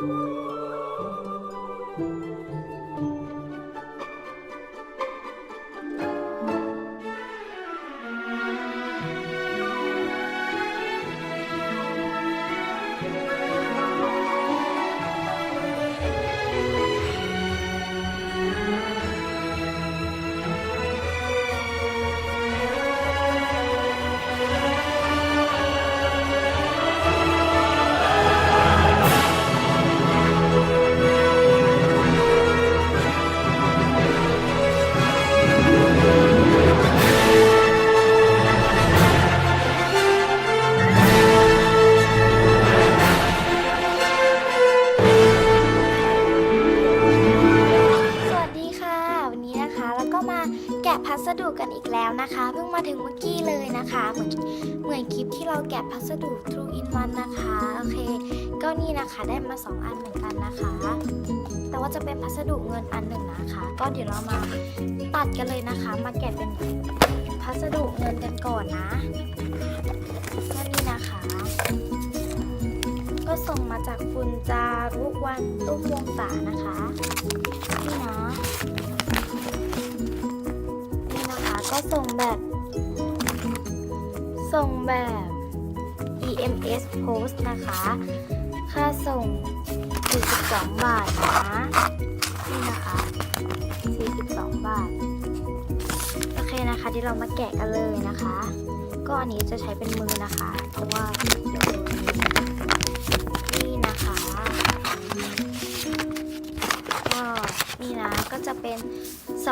Música พัสดุกันอีกแล้วนะคะ เพิ่งมาถึงเมื่อกี้เลยนะคะ เหมือนเหมือนคลิปที่เราแกะพัสดุ True in One นะคะ โอเค ก็นี่นะคะได้มา 2 อันเหมือนกันนะคะ แต่ว่าจะเป็นพัสดุเงินอันหนึ่งนะคะ ก็เดี๋ยวเรามาตัดกันเลยนะคะ มาแกะเป็นพัสดุเงินกันก่อนนะก็นี่นะคะ ก็ส่งมาจากคุณจารุวันตุ้มวงศานะคะ นี่นะ ก็ส่งแบบ ส่งแบบ EMS Post นะคะ ค่าส่ง 42 บาทนะนี่นะคะ 42 บาท โอเคนะคะที่เรามาแกะกันเลยนะคะ ก็อันนี้จะใช้เป็นมือนะคะ เพราะว่าเดี๋ยวนี่นะคะก็นี่นะก็จะเป็น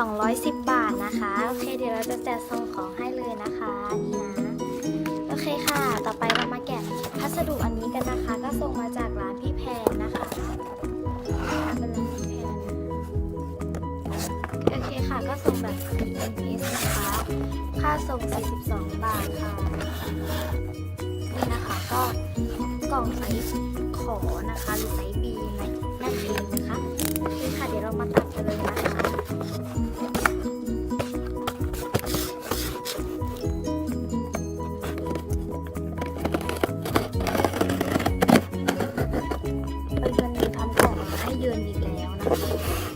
210 บาทนะคะ โอเค เดี๋ยวเราจะจัดส่งของให้เลยนะคะนี่นะ โอเคค่ะ ต่อไปเรามาแกะพัสดุอันนี้กันนะคะ ก็ส่งมาจากร้านพี่แพนนะคะเป็นร้านพี่แพนโอเคค่ะ ก็ส่งแบบ EMS นะคะ ค่าส่ง 42 บาทค่ะ นี่นะคะก็กล่องไซส์ขอนะคะ หรือไซส์ B นั่นเองนะคะโอเคค่ะ เดี๋ยวเรามาตัดกันเลยนะคะ ไปรษณีย์ทำของมาให้ยืนอีกแล้วนะคะ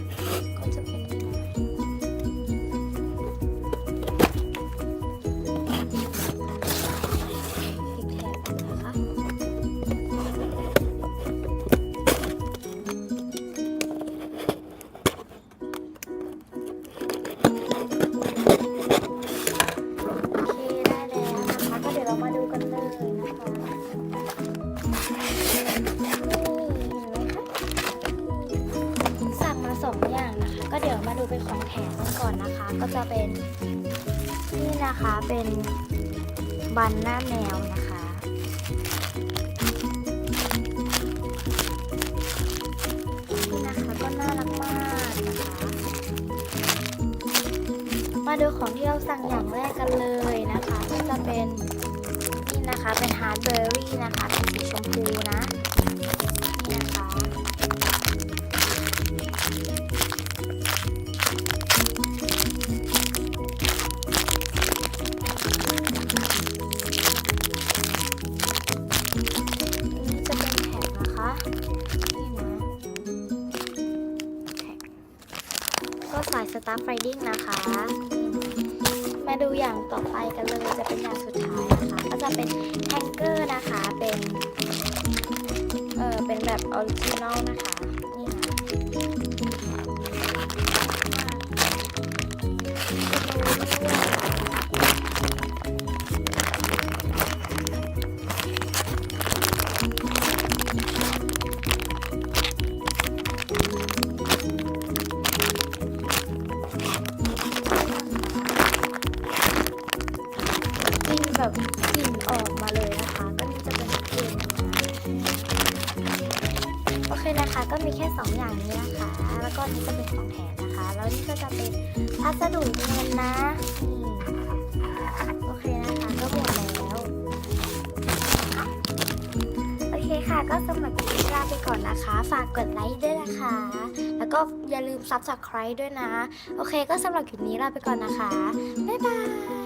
2อย่างนะคะ ก็เดี๋ยวมาดูเป็นของแถมกันก่อนนะคะ ก็จะเป็นนี่นะคะเป็นบันหน้าแมวนะคะ นี่นะคะก็น่ารักมากนะคะ มาดูของที่เราสั่งอย่างแรกกันเลยนะคะ ก็จะเป็นนี่นะคะเป็นฮาร์ดเบอร์รี่นะคะเป็นสีชมพูนะ ก็สายสตาร์ไฟดิ้งนะคะ มาดูอย่างต่อไปกันเลยจะเป็นอย่างสุดท้ายนะคะ ก็จะเป็นแฮงเกอร์นะคะ เป็น เออเป็นแบบออริจินอลนะคะนี่นะ ก็มีแค่ 2 อย่างนี้นะคะ แล้วก็อันนี้จะเป็นของแถมนะคะ แล้วนี่ก็จะเป็นพัสดุเงินนะนี่โอเคนะคะก็หมดแล้ว โอเคค่ะ ก็สำหรับคลิปลาไปก่อนนะคะ ฝากกดไลค์ด้วยนะคะ แล้วก็อย่าลืม subscribe ด้วยนะ โอเค ก็สำหรับคลิปนี้ลาไปก่อนนะคะ บ๊ายบาย